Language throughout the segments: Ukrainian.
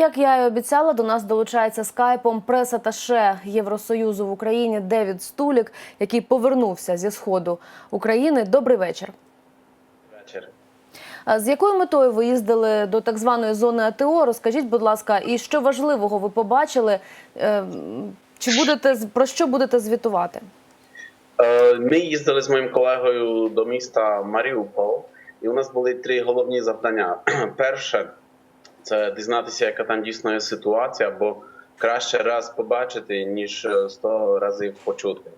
як я і обіцяла, до нас долучається скайпом прес-аташе Євросоюзу в Україні Девід Стулік, який повернувся зі сходу України. Добрий вечір. Вечір. З якою метою ви їздили до так званої зони АТО? Розкажіть, будь ласка, і що важливого ви побачили? Е, Чи будете про що будете звітувати? Е, Ми їздили з моїм колегою до міста Маріуполь, і у нас були три головні завдання. Перше це дізнатися, яка там дійсно є ситуація, бо краще раз побачити, ніж е, сто разів почути.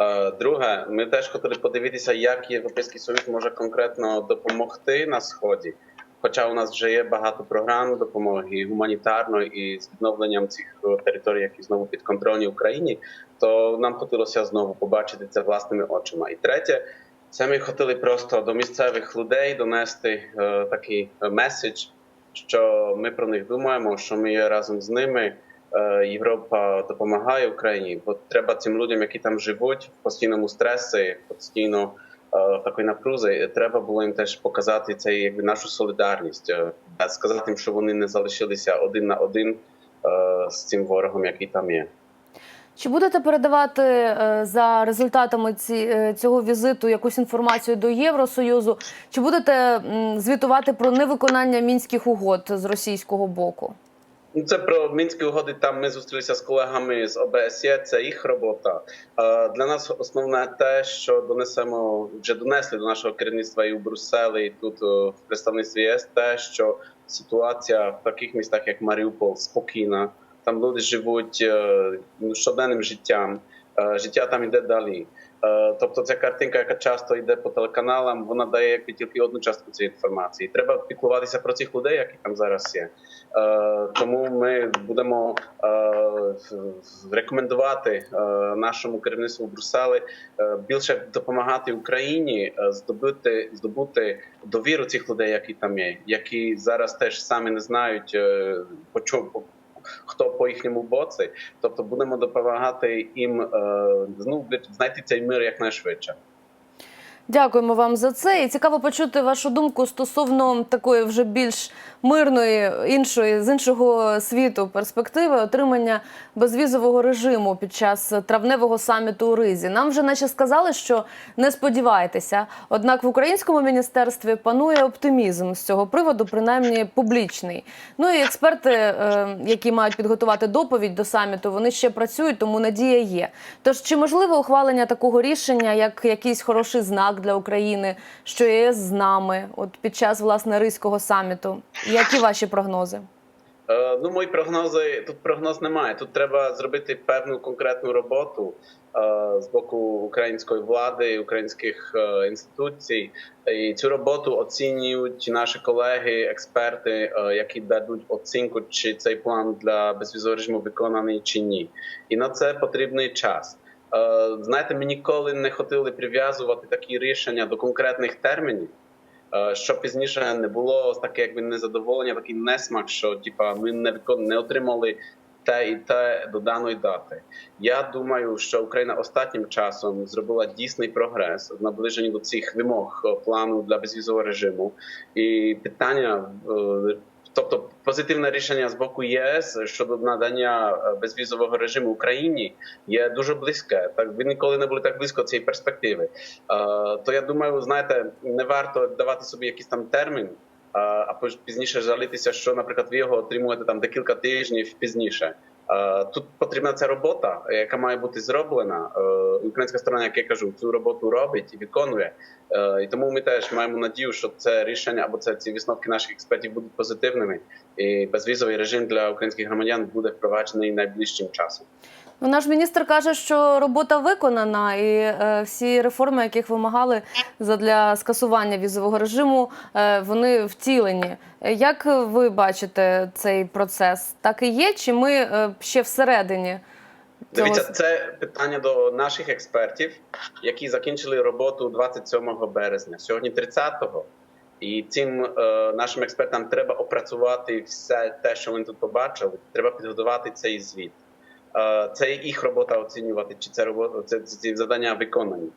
Е, Друге, ми теж хотіли подивитися, як Європейський Союз може конкретно допомогти на сході. Хоча у нас вже є багато програм допомоги гуманітарної і з відновленням цих е, територій, які знову підконтрольні Україні, то нам хотілося знову побачити це власними очима. І третє, це ми хотіли просто до місцевих людей донести е, такий меседж, що ми про них думаємо, що ми є разом з ними. Е, Європа допомагає Україні, бо треба цим людям, які там живуть в постійному стресі, постійно е, такої напрузи. Треба було їм теж показати цей якби нашу солідарність, е, сказати їм, що вони не залишилися один на один з цим ворогом, який там є. Чи будете передавати е, за результатами ці, е, цього візиту якусь інформацію до Євросоюзу? Чи будете звітувати про невиконання мінських угод з російського боку? Ну, це про мінські угоди. Там ми зустрілися з колегами з ОБСЄ. Це їх робота. Е, Для нас основне те, що донесемо вже донесли до нашого керівництва і у Брюсселі, і тут в представництві ЄС, те, що ситуація в таких містах, як Маріуполь, спокійна. Там люди живуть е, ну, щоденним життям. Е, Життя там йде далі. Е, Тобто, ця картинка, яка часто йде по телеканалам, вона дає якби тільки одну частку цієї інформації. Треба піклуватися про цих людей, які там зараз є. Тому ми будемо рекомендувати нашому керівництву е, більше допомагати Україні здобути здобути довіру цих людей, які там є, які зараз теж самі не знають по чому. Хто по їхньому боці, тобто будемо допомагати їм е, ну, знайти цей мир якнайшвидше. Дякуємо вам за це. І цікаво почути вашу думку стосовно такої вже більш мирної, іншої з іншого світу перспективи отримання безвізового режиму під час травневого саміту у Ризі. Нам вже наче сказали, що не сподівайтеся. Однак в українському міністерстві панує оптимізм з цього приводу, принаймні публічний. Ну і експерти, е, які мають підготувати доповідь до саміту, вони ще працюють, тому надія є. Тож чи можливе ухвалення такого рішення, як якийсь хороший знак для України, що ЄС з нами, от під час власне ризького саміту? Які ваші прогнози? Е, Ну, мої прогнози тут прогноз немає. Тут треба зробити певну конкретну роботу е, з боку української влади, українських е, інституцій. І цю роботу оцінюють наші колеги, експерти, е, які дадуть оцінку, чи цей план для безвізового режиму виконаний чи ні. І на це потрібний час. Е, Знаєте, ми ніколи не хотіли прив'язувати такі рішення до конкретних термінів. Е, Щоб пізніше не було таке, якби незадоволення, такий несмак, що типа ми не не отримали те і те до даної дати. Я думаю, що Україна останнім часом зробила дійсний прогрес в наближенні до цих вимог е, плану для безвізового режиму. І питання, тобто позитивне рішення з боку ЄС щодо надання е, безвізового режиму Україні є дуже близьке. Так ви ніколи не були так близько цієї перспективи. Е, То я думаю, знаєте, не варто давати собі якийсь там термін. а, А пізніше жалітися, що, наприклад, ви його отримуєте там декілька тижнів пізніше. Е, Тут потрібна ця робота, яка має бути зроблена. Е, Українська сторона, як я кажу, цю роботу робить і виконує. Е, І тому ми теж маємо надію, що це рішення або це ці висновки наших експертів будуть позитивними, і безвізовий режим для українських громадян буде впроваджений найближчим часом. Ну, наш міністр каже, що робота виконана, і е, всі реформи, яких вимагали для скасування візового режиму, е, вони втілені. Як ви бачите цей процес? Так і є? Чи ми е, ще всередині? Дивіться, це питання до наших експертів, які закінчили роботу 27 березня. Сьогодні 30-го. І цим е, нашим експертам треба опрацювати все те, що вони тут побачили. Треба підготувати цей звіт. Це їх робота оцінювати, чи це робота це, ці завдання виконані.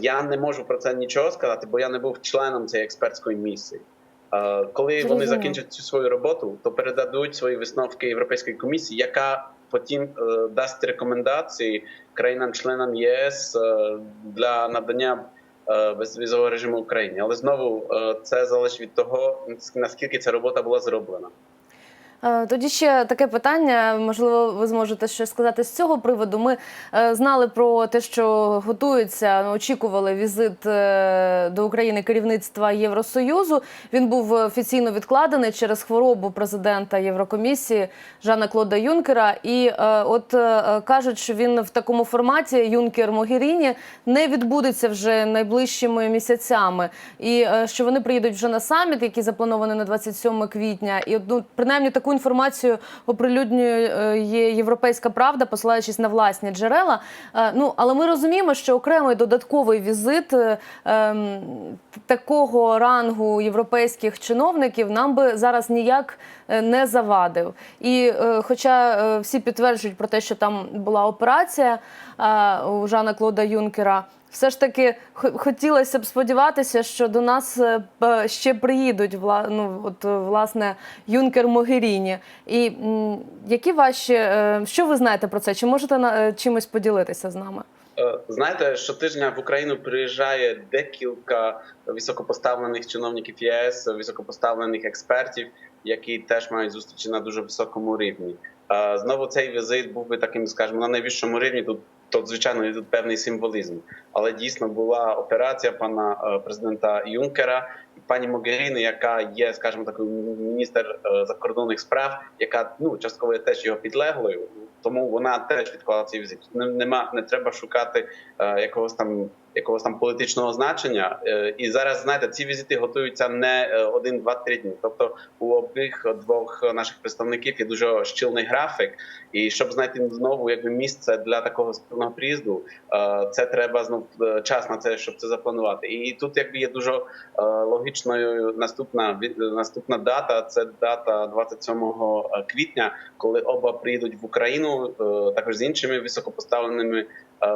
Я не можу про це нічого сказати, бо я не був членом цієї експертської місії. Коли вони закінчать цю свою роботу, то передадуть свої висновки Європейської комісії, яка потім е, дасть рекомендації країнам-членам ЄС е, для надання безвізового режиму Україні. Але знову е, це залежить від того, наскільки ця робота була зроблена. Е, Тоді ще таке питання. Можливо, ви зможете щось сказати з цього приводу. Ми е, знали про те, що готується, очікували візит е, до України керівництва Євросоюзу. Він був офіційно відкладений через хворобу президента Єврокомісії Жана Клода Юнкера. І от кажуть, що він в такому форматі Юнкер Могеріні не відбудеться вже найближчими місяцями, і що вони приїдуть вже на саміт, який запланований на 27 квітня. І ну, принаймні таку інформацію оприлюднює е, Європейська Правда, посилаючись на власні джерела. Е, Ну але ми розуміємо, що окремий додатковий візит е, ем, такого рангу європейських чиновників нам би зараз ніяк не завадив. І хоча всі підтверджують про те, що там була операція у Жана Клода Юнкера. Все ж таки хо- хотілося б сподіватися, що до нас е, ще приїдуть ну, от, е, власне Юнкер Могеріні. І які ваші е, що ви знаєте про це? Чи можете чимось поділитися з нами? Е, Знаєте, щотижня в Україну приїжджає декілька високопоставлених чиновників ЄС, високопоставлених експертів, які теж мають зустрічі на дуже високому рівні. Е, Знову цей візит був би таким, скажімо, на найвищому рівні. Тут то звичайно тут певний символізм, але дійсно була операція пана е, президента Юнкера і пані Могеріни, яка є, скажімо, такою міністр закордонних справ, яка ну частково є теж його підлеглою. Тому вона теж відклала цей візит. Не, нема, не треба шукати е, якогось там якогось там політичного значення. Е, і зараз знаєте, ці візити готуються не е, один, два, три дні. Тобто у обох двох наших представників є дуже щільний графік. І щоб знайти знову якби місце для такого спільного приїзду, е, це треба знов час на це, щоб це запланувати. І тут якби є дуже логічною наступна наступна дата. Це дата 27 квітня, коли оба приїдуть в Україну, також з іншими високопоставленими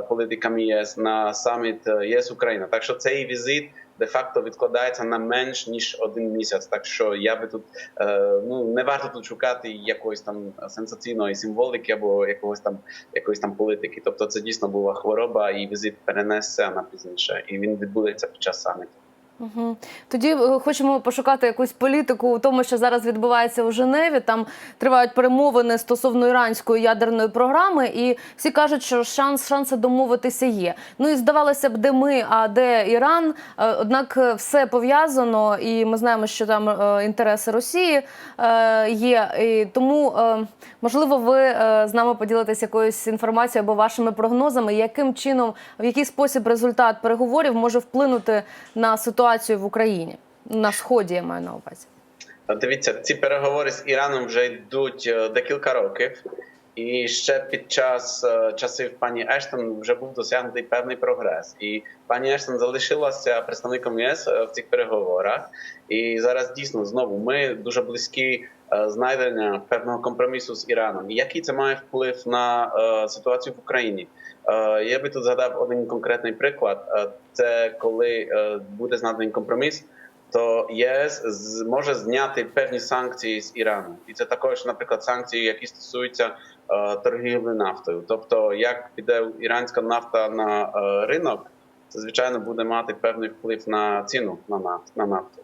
політиками ЄС на саміт е, ЄС Україна. Так що цей візит де-факто відкладається на менш ніж один місяць. Так що я би тут е, ну не варто тут шукати якоїсь там сенсаційної символіки або якогось там якоїсь там політики. Тобто це дійсно була хвороба, і візит перенесе на пізніше, і він відбудеться під час саміту. Угу. Тоді е, хочемо пошукати якусь політику у тому, що зараз відбувається у Женеві. Там тривають перемовини стосовно іранської ядерної програми, і всі кажуть, що шанс шанси домовитися є. Ну і здавалося б, де ми, а де Іран. Е, Однак е, все пов'язано, і ми знаємо, що там інтереси Росії є. І тому можливо, ви з нами поділитесь якоюсь інформацією або вашими прогнозами, яким чином, в який спосіб результат переговорів може вплинути на ситуацію в Україні на сході. Я маю на увазі. Дивіться, ці переговори з Іраном вже йдуть е, декілька років, і ще під час е, часів пані Ештон вже був досягнутий певний прогрес. І пані Ештон залишилася представником ЄС е, в цих переговорах. І зараз дійсно знову ми дуже близькі знайдення певного компромісу з Іраном. Який це має вплив на ситуацію в Україні? Е, Я би тут згадав один конкретний приклад. Е, Це коли е, буде знайдений компроміс то ЄС зможе зняти певні санкції з Ірану, і це також, наприклад, санкції, які стосуються торгівлі нафтою. Тобто, як піде іранська нафта на ринок, це звичайно буде мати певний вплив на ціну на нафту.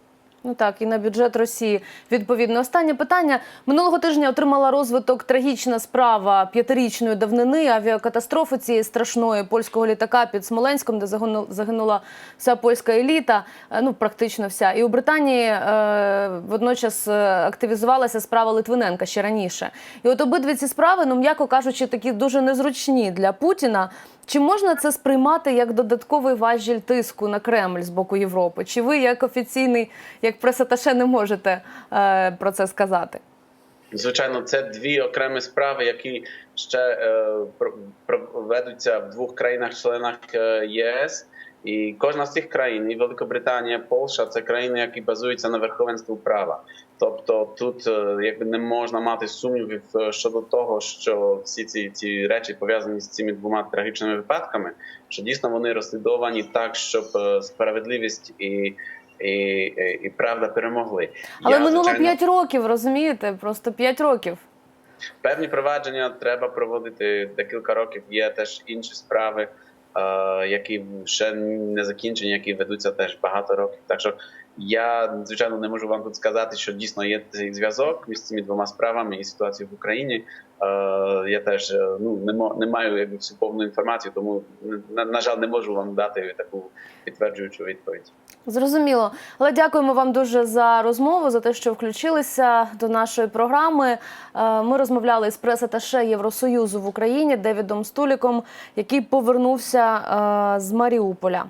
Ну так, і на бюджет Росії відповідно. Останнє питання минулого тижня отримала розвиток трагічна справа п'ятирічної давнини авіакатастрофи цієї страшної польського літака під Смоленськом, де загину- загинула вся польська еліта. е, Ну практично вся. І у Британії е, водночас е, активізувалася справа Литвиненка ще раніше. І от обидві ці справи, ну м'яко кажучи, такі дуже незручні для Путіна. Чи можна це сприймати як додатковий важіль тиску на Кремль з боку Європи? Чи ви, як офіційний, як пресаташе, не можете е, про це сказати? Звичайно, це дві окремі справи, які ще е, проведуться в двох країнах-членах е, ЄС. І кожна з цих країн, і Великобританія, Польща це країни, які базуються на верховенстві права. Тобто тут якби не можна мати сумнівів щодо того, що всі ці, ці речі пов'язані з цими двома трагічними випадками, що дійсно вони розслідовані так, щоб справедливість і і, і, і правда перемогли. Але Я, минуло звичайно, 5 років, розумієте? Просто 5 років. Певні провадження треба проводити декілька років. Є теж інші справи, які ще не закінчені, які ведуться теж багато років. Так що я звичайно не можу вам тут сказати, що дійсно є цей зв'язок між цими двома справами і ситуацією в Україні. Е, я теж е, ну не не маю якби всю повну інформацію, тому на, на жаль не можу вам дати таку підтверджуючу відповідь. Зрозуміло. Але дякуємо вам дуже за розмову, за те, що включилися до нашої програми. Е, Ми розмовляли з прес-аташе Євросоюзу в Україні Девідом Стуліком, який повернувся з Маріуполя.